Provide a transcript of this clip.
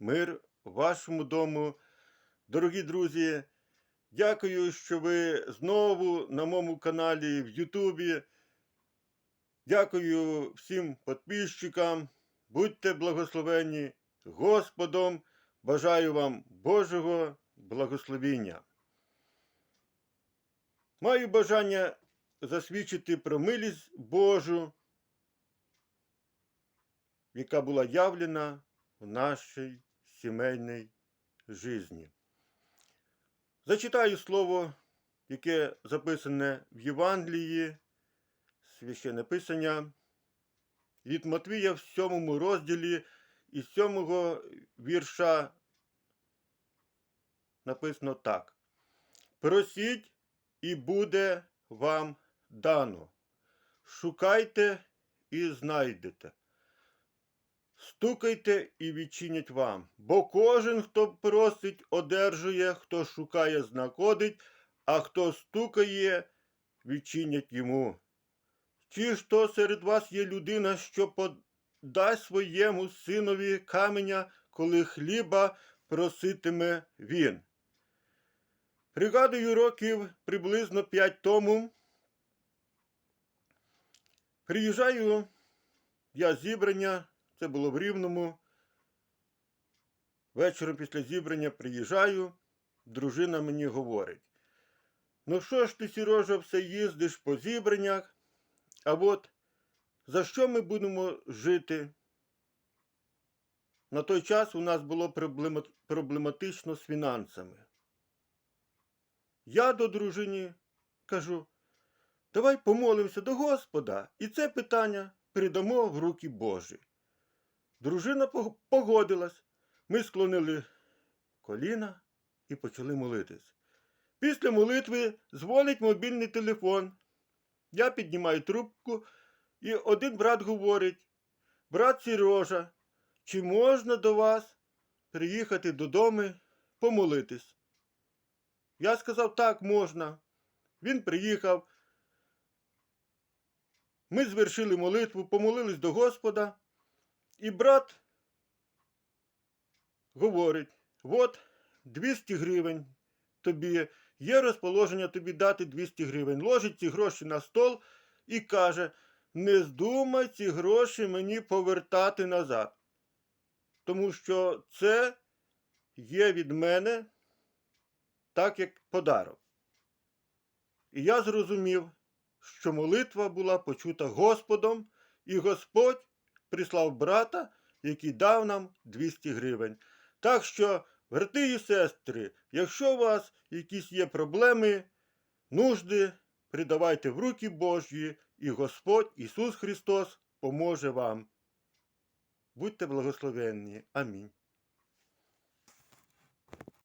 мир вашому дому. Дорогі друзі, дякую, що ви знову на моєму каналі в Ютубі. Дякую всім підписчикам. Будьте благословені Господом. Бажаю вам Божого благословіння. Маю бажання засвідчити про милість Божу, яка була явлена в нашій сімейній житті. Зачитаю слово, яке записане в Євангелії, священне писання від Матвія в сьомому розділі і сьомого вірша написано так. Просіть і буде вам дано. Шукайте і знайдете. Стукайте і відчинять вам, бо кожен, хто просить, одержує, хто шукає, знаходить, а хто стукає, відчинять йому. Чи ж то серед вас є людина, що подасть своєму синові каменя, коли хліба проситиме він? Пригадую років приблизно п'ять тому. Приїжджаю я зібрання, це було в Рівному. Вечором після зібрання приїжджаю, дружина мені говорить: ну що ж ти, Сірожа, все їздиш по зібраннях, а от за що ми будемо жити? На той час у нас було проблематично з фінансами. Я до дружині кажу, давай помолимося до Господа і це питання передамо в руки Божі. Дружина погодилась. Ми склонили коліна і почали молитись. Після молитви дзвонить мобільний телефон. Я піднімаю трубку, і один брат говорить: брат Сірожа, чи можна до вас приїхати додому помолитись? Я сказав, так, можна. Він приїхав. Ми звершили молитву, помолились до Господа, і брат говорить: от 200 гривень тобі, є розположення тобі дати 200 гривень. Ложить ці гроші на стол і каже: не здумай ці гроші мені повертати назад. Тому що це є від мене так, як подарок. І я зрозумів, що молитва була почута Господом, і Господь прислав брата, який дав нам 200 гривень. Так що, брати і сестри, якщо у вас якісь є проблеми, нужди, придавайте в руки Божі, і Господь Ісус Христос поможе вам. Будьте благословенні. Амінь.